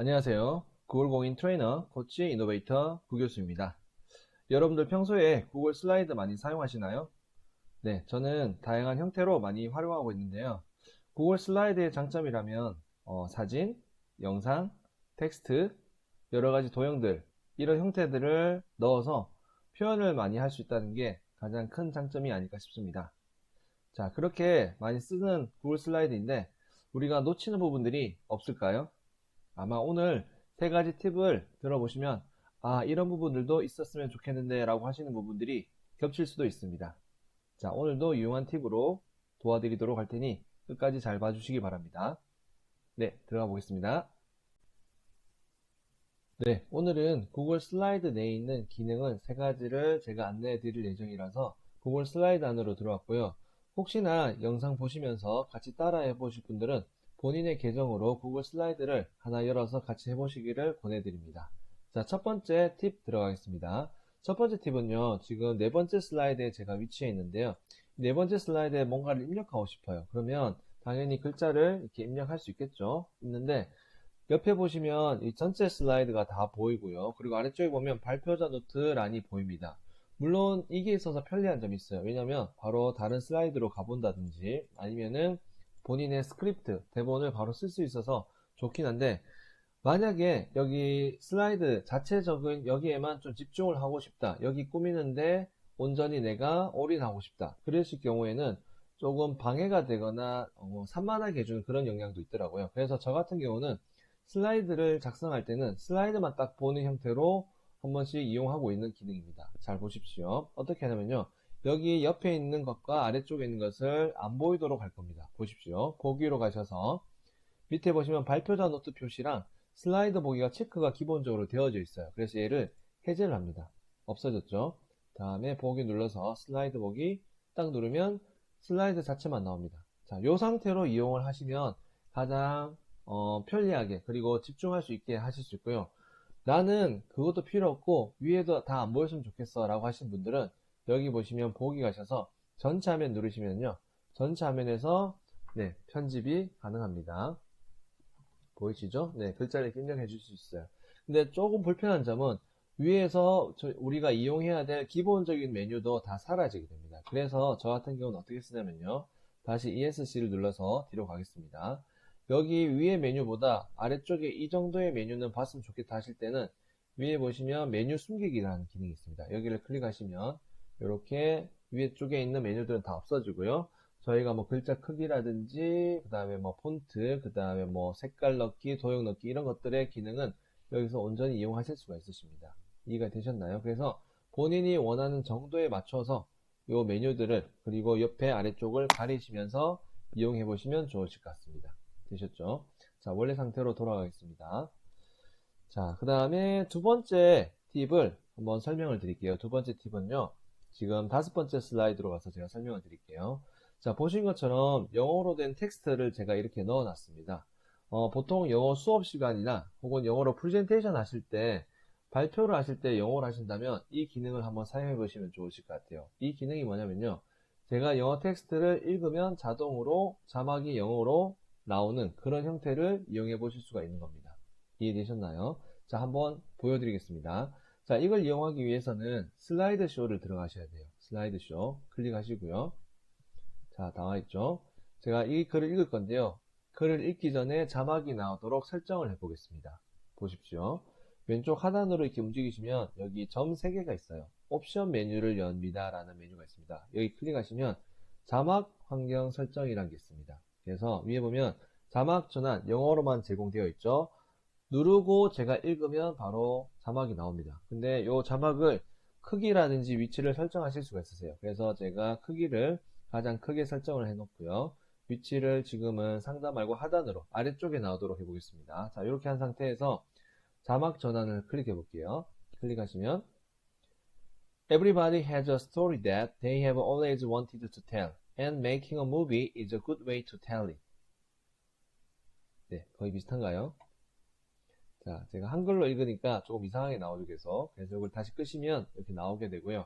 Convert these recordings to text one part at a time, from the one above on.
안녕하세요. 구글 공인 트레이너, 코치, 이노베이터 구교수입니다. 여러분들 평소에 구글 슬라이드 많이 사용하시나요? 네, 저는 다양한 형태로 많이 활용하고 있는데요. 구글 슬라이드의 장점이라면 어, 사진, 영상, 텍스트, 여러 가지 도형들 이런 형태들을 넣어서 표현을 많이 할 수 있다는 게 가장 큰 장점이 아닐까 싶습니다. 자, 그렇게 많이 쓰는 구글 슬라이드인데 우리가 놓치는 부분들이 없을까요? 아마 오늘 세 가지 팁을 들어보시면 아, 이런 부분들도 있었으면 좋겠는데 라고 하시는 부분들이 겹칠 수도 있습니다. 자, 오늘도 유용한 팁으로 도와드리도록 할 테니 끝까지 잘 봐주시기 바랍니다. 네, 들어가 보겠습니다. 네, 오늘은 구글 슬라이드 내에 있는 기능은 세 가지를 제가 안내해 드릴 예정이라서 구글 슬라이드 안으로 들어왔고요. 혹시나 영상 보시면서 같이 따라해 보실 분들은 본인의 계정으로 구글 슬라이드를 하나 열어서 같이 해보시기를 권해드립니다. 자, 첫 번째 팁 들어가겠습니다. 첫 번째 팁은요, 지금 네 번째 슬라이드에 제가 위치해 있는데요. 네 번째 슬라이드에 뭔가를 입력하고 싶어요. 그러면 당연히 글자를 이렇게 입력할 수 있겠죠. 있는데, 옆에 보시면 이 전체 슬라이드가 다 보이고요. 그리고 아래쪽에 보면 발표자 노트란이 보입니다. 물론 이게 있어서 편리한 점이 있어요. 왜냐면 바로 다른 슬라이드로 가본다든지 아니면은 본인의 스크립트, 대본을 바로 쓸 수 있어서 좋긴 한데 만약에 여기 슬라이드 자체적인 여기에만 좀 집중을 하고 싶다. 여기 꾸미는데 온전히 내가 올인하고 싶다. 그러실 경우에는 조금 방해가 되거나 어, 산만하게 해주는 그런 영향도 있더라고요. 그래서 저 같은 경우는 슬라이드를 작성할 때는 슬라이드만 딱 보는 형태로 한 번씩 이용하고 있는 기능입니다. 잘 보십시오. 어떻게 하냐면요. 여기 옆에 있는 것과 아래쪽에 있는 것을 안 보이도록 할 겁니다. 보십시오. 보기로 가셔서 밑에 보시면 발표자 노트 표시랑 슬라이드 보기가 체크가 기본적으로 되어져 있어요. 그래서 얘를 해제를 합니다. 없어졌죠. 다음에 보기 눌러서 슬라이드 보기 딱 누르면 슬라이드 자체만 나옵니다. 자, 이 상태로 이용을 하시면 가장 어, 편리하게 그리고 집중할 수 있게 하실 수 있고요. 나는 그것도 필요 없고 위에도 다 안 보였으면 좋겠어 라고 하신 분들은 여기 보시면 보기 가셔서 전체 화면 누르시면요. 전체 화면에서 네, 편집이 가능합니다. 보이시죠? 네, 글자를 입력해 줄 수 있어요. 근데 조금 불편한 점은 위에서 우리가 이용해야 될 기본적인 메뉴도 다 사라지게 됩니다. 그래서 저 같은 경우는 어떻게 쓰냐면요. 다시 ESC를 눌러서 뒤로 가겠습니다. 여기 위에 메뉴보다 아래쪽에 이 정도의 메뉴는 봤으면 좋겠다 하실 때는 위에 보시면 메뉴 숨기기라는 기능이 있습니다. 여기를 클릭하시면 이렇게 위에 쪽에 있는 메뉴들은 다 없어지고요. 저희가 뭐 글자 크기라든지 그 다음에 뭐 폰트 그 다음에 뭐 색깔 넣기 도형 넣기 이런 것들의 기능은 여기서 온전히 이용하실 수가 있으십니다. 이해가 되셨나요? 그래서 본인이 원하는 정도에 맞춰서 이 메뉴들을 그리고 옆에 아래쪽을 가리시면서 이용해 보시면 좋으실 것 같습니다. 되셨죠? 자, 원래 상태로 돌아가겠습니다. 자, 그 다음에 두 번째 팁을 한번 설명을 드릴게요. 두 번째 팁은요. 지금 다섯 번째 슬라이드로 가서 제가 설명을 드릴게요. 자, 보신 것처럼 영어로 된 텍스트를 제가 이렇게 넣어 놨습니다. 어, 보통 영어 수업 시간이나 혹은 영어로 프레젠테이션 하실 때 발표를 하실 때 영어를 하신다면 이 기능을 한번 사용해 보시면 좋으실 것 같아요. 이 기능이 뭐냐면요. 제가 영어 텍스트를 읽으면 자동으로 자막이 영어로 나오는 그런 형태를 이용해 보실 수가 있는 겁니다. 이해되셨나요? 자, 한번 보여드리겠습니다. 자, 이걸 이용하기 위해서는 슬라이드 쇼를 들어가셔야 돼요. 슬라이드 쇼 클릭하시고요. 자, 나와 있죠? 제가 이 글을 읽을 건데요. 글을 읽기 전에 자막이 나오도록 설정을 해보겠습니다. 보십시오. 왼쪽 하단으로 이렇게 움직이시면 여기 점 3개가 있어요. 옵션 메뉴를 엽니다 라는 메뉴가 있습니다. 여기 클릭하시면 자막 환경 설정이라는 게 있습니다. 그래서 위에 보면 자막 전환 영어로만 제공되어 있죠. 누르고 제가 읽으면 바로 자막이 나옵니다. 근데 이 자막을 크기라든지 위치를 설정하실 수가 있으세요. 그래서 제가 크기를 가장 크게 설정을 해 놓고요. 위치를 지금은 상단 말고 하단으로 아래쪽에 나오도록 해보겠습니다. 자 이렇게 한 상태에서 자막 전환을 클릭해 볼게요. 클릭하시면 Everybody has a story that they have always wanted to tell. and making a movie is a good way to tell it. 네, 거의 비슷한가요? 자, 제가 한글로 읽으니까 조금 이상하게 나오죠, 계속. 그래서 이걸 다시 끄시면 이렇게 나오게 되고요.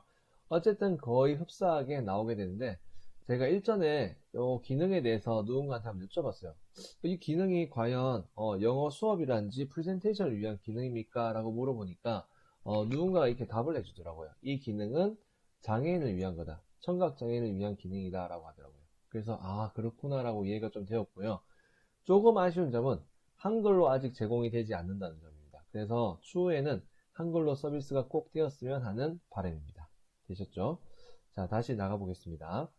어쨌든 거의 흡사하게 나오게 되는데, 제가 일전에 이 기능에 대해서 누군가한테 한번 여쭤봤어요. 이 기능이 과연 어, 영어 수업이란지 프레젠테이션을 위한 기능입니까? 라고 물어보니까 어, 누군가가 이렇게 답을 해주더라고요. 이 기능은 장애인을 위한 거다. 청각장애인을 위한 기능이다 라고 하더라고요. 그래서 아 그렇구나 라고 이해가 좀 되었고요. 조금 아쉬운 점은 한글로 아직 제공이 되지 않는다는 점입니다. 그래서 추후에는 한글로 서비스가 꼭 되었으면 하는 바람입니다. 되셨죠? 자 다시 나가 보겠습니다.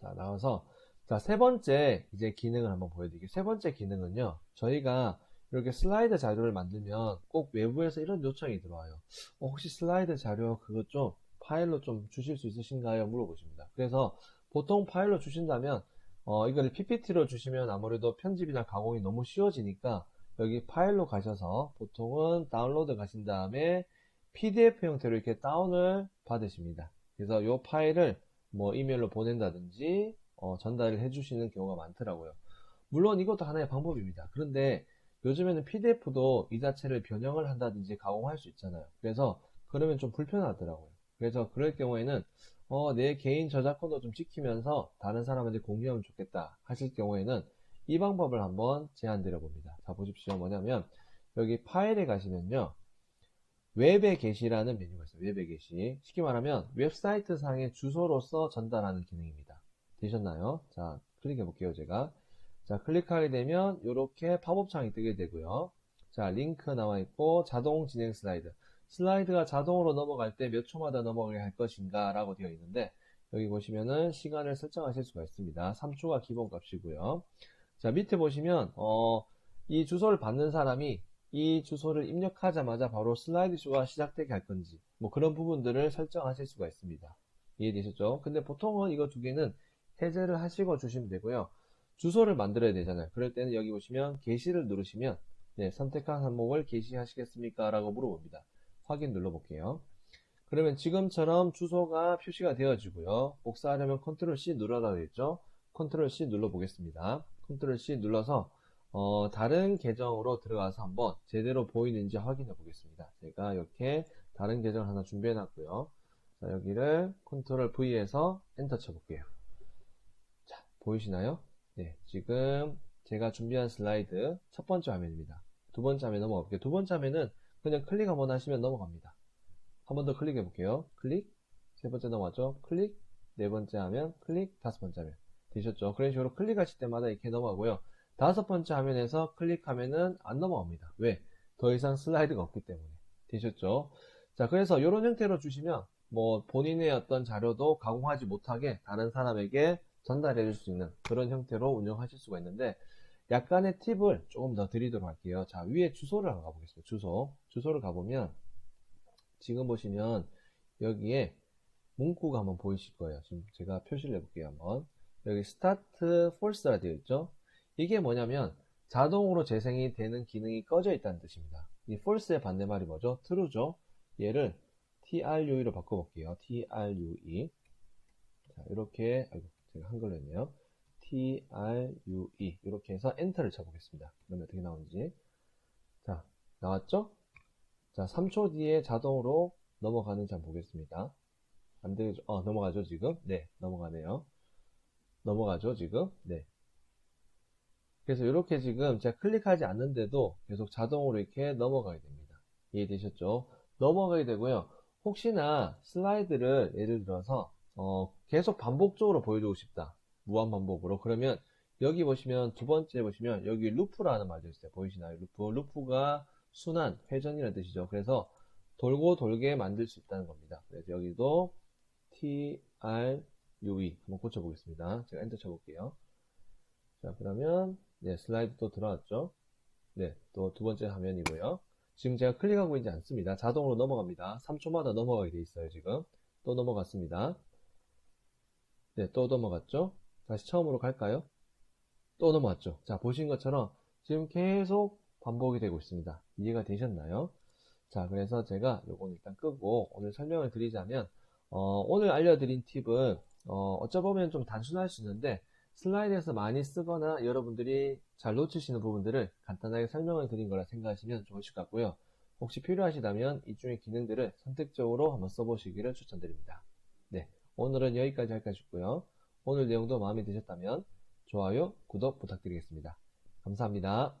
자, 나와서, 자, 세 번째 이제 기능을 한번 보여드릴게요. 세 번째 기능은요, 저희가 이렇게 슬라이드 자료를 만들면 꼭 외부에서 이런 요청이 들어와요. 어, 혹시 슬라이드 자료 그거 좀 파일로 좀 주실 수 있으신가요? 물어보십니다. 그래서 보통 파일로 주신다면, 어, 이거를 PPT로 주시면 아무래도 편집이나 가공이 너무 쉬워지니까 여기 파일로 가셔서 보통은 다운로드 가신 다음에 PDF 형태로 이렇게 다운을 받으십니다. 그래서 이 파일을 뭐 이메일로 보낸다든지 어, 전달을 해주시는 경우가 많더라고요. 물론 이것도 하나의 방법입니다. 그런데 요즘에는 PDF도 이 자체를 변형을 한다든지 가공할 수 있잖아요. 그래서 그러면 좀 불편하더라고요. 그래서 그럴 경우에는 어, 내 개인 저작권도 좀 지키면서 다른 사람한테 공유하면 좋겠다 하실 경우에는 이 방법을 한번 제안 드려 봅니다. 자 보십시오. 뭐냐면 여기 파일에 가시면요. 웹의 게시라는 메뉴가 있어요. 웹의 게시. 쉽게 말하면 웹사이트 상의 주소로서 전달하는 기능입니다. 되셨나요? 자, 클릭해 볼게요, 제가. 자, 클릭하게 되면 이렇게 팝업 창이 뜨게 되고요. 자, 링크 나와 있고 자동 진행 슬라이드. 슬라이드가 자동으로 넘어갈 때 몇 초마다 넘어가게 할 것인가 라고 되어 있는데 여기 보시면은 시간을 설정하실 수가 있습니다. 3초가 기본 값이고요. 자, 밑에 보시면 어, 이 주소를 받는 사람이 이 주소를 입력하자마자 바로 슬라이드 쇼가 시작되게 할 건지 뭐 그런 부분들을 설정하실 수가 있습니다. 이해되셨죠? 근데 보통은 이거 두 개는 해제를 하시고 주시면 되고요. 주소를 만들어야 되잖아요. 그럴 때는 여기 보시면 게시를 누르시면 네, 선택한 항목을 게시하시겠습니까? 라고 물어봅니다. 확인 눌러볼게요. 그러면 지금처럼 주소가 표시가 되어지고요. 복사하려면 컨트롤 C 눌러라 되겠죠? 컨트롤 C 눌러보겠습니다. 컨트롤 C 눌러서 어, 다른 계정으로 들어가서 한번 제대로 보이는지 확인해 보겠습니다. 제가 이렇게 다른 계정을 하나 준비해 놨고요. 자, 여기를 컨트롤 V에서 엔터 쳐 볼게요. 자, 보이시나요? 네, 지금 제가 준비한 슬라이드 첫 번째 화면입니다. 두 번째 화면 넘어가 볼게요. 두 번째 화면은 그냥 클릭 한번 하시면 넘어갑니다. 한 번 더 클릭해 볼게요. 클릭, 세 번째 넘어갔죠? 클릭, 네 번째 화면, 클릭, 다섯 번째 화면. 되셨죠? 그런 식으로 클릭하실 때마다 이렇게 넘어가고요. 다섯 번째 화면에서 클릭하면은 안 넘어갑니다. 왜? 더 이상 슬라이드가 없기 때문에. 되셨죠? 자, 그래서 이런 형태로 주시면 뭐 본인의 어떤 자료도 가공하지 못하게 다른 사람에게 전달해 줄 수 있는 그런 형태로 운영하실 수가 있는데 약간의 팁을 조금 더 드리도록 할게요. 자, 위에 주소를 한번 가보겠습니다. 주소. 주소를 가보면 지금 보시면 여기에 문구가 한번 보이실 거예요. 지금 제가 표시를 해볼게요. 한번. 여기 스타트 폴스라 되어 있죠? 이게 뭐냐면 자동으로 재생이 되는 기능이 꺼져 있다는 뜻입니다. 이 false의 반대말이 뭐죠? true죠. 얘를 true로 바꿔볼게요. true 자, 이렇게 아이고 제가 한글로 했네요. True 이렇게 해서 엔터를 쳐보겠습니다. 그러면 어떻게 나오는지 자 나왔죠? 자 3초 뒤에 자동으로 넘어가는지 한번 보겠습니다. 안 되죠? 어 넘어가죠 지금? 네 넘어가네요. 넘어가죠 지금? 네 그래서 이렇게 지금 제가 클릭하지 않는데도 계속 자동으로 이렇게 넘어가게 됩니다. 이해되셨죠? 넘어가게 되고요. 혹시나 슬라이드를 예를 들어서 어, 계속 반복적으로 보여주고 싶다. 무한 반복으로. 그러면 여기 보시면 두 번째 보시면 여기 루프라는 말도 있어요. 보이시나요? 루프. 루프가 순환, 회전이라는 뜻이죠. 그래서 돌고 돌게 만들 수 있다는 겁니다. 그래서 여기도 T, R, U, E 한번 고쳐보겠습니다. 제가 엔터 쳐볼게요. 자, 그러면 네, 슬라이드 또 들어왔죠? 네, 또 두 번째 화면이고요. 지금 제가 클릭하고 있지 않습니다. 자동으로 넘어갑니다. 3초마다 넘어가게 돼 있어요, 지금. 또 넘어갔습니다. 네, 또 넘어갔죠? 다시 처음으로 갈까요? 또 넘어갔죠? 자, 보신 것처럼 지금 계속 반복이 되고 있습니다. 이해가 되셨나요? 자, 그래서 제가 요건 일단 끄고 오늘 설명을 드리자면, 어, 오늘 알려드린 팁은, 어, 어쩌 보면 좀 단순할 수 있는데, 슬라이드에서 많이 쓰거나 여러분들이 잘 놓치시는 부분들을 간단하게 설명을 드린 거라 생각하시면 좋으실 것 같고요. 혹시 필요하시다면 이 중의 기능들을 선택적으로 한번 써보시기를 추천드립니다. 네, 오늘은 여기까지 할까 싶고요. 오늘 내용도 마음에 드셨다면 좋아요, 구독 부탁드리겠습니다. 감사합니다.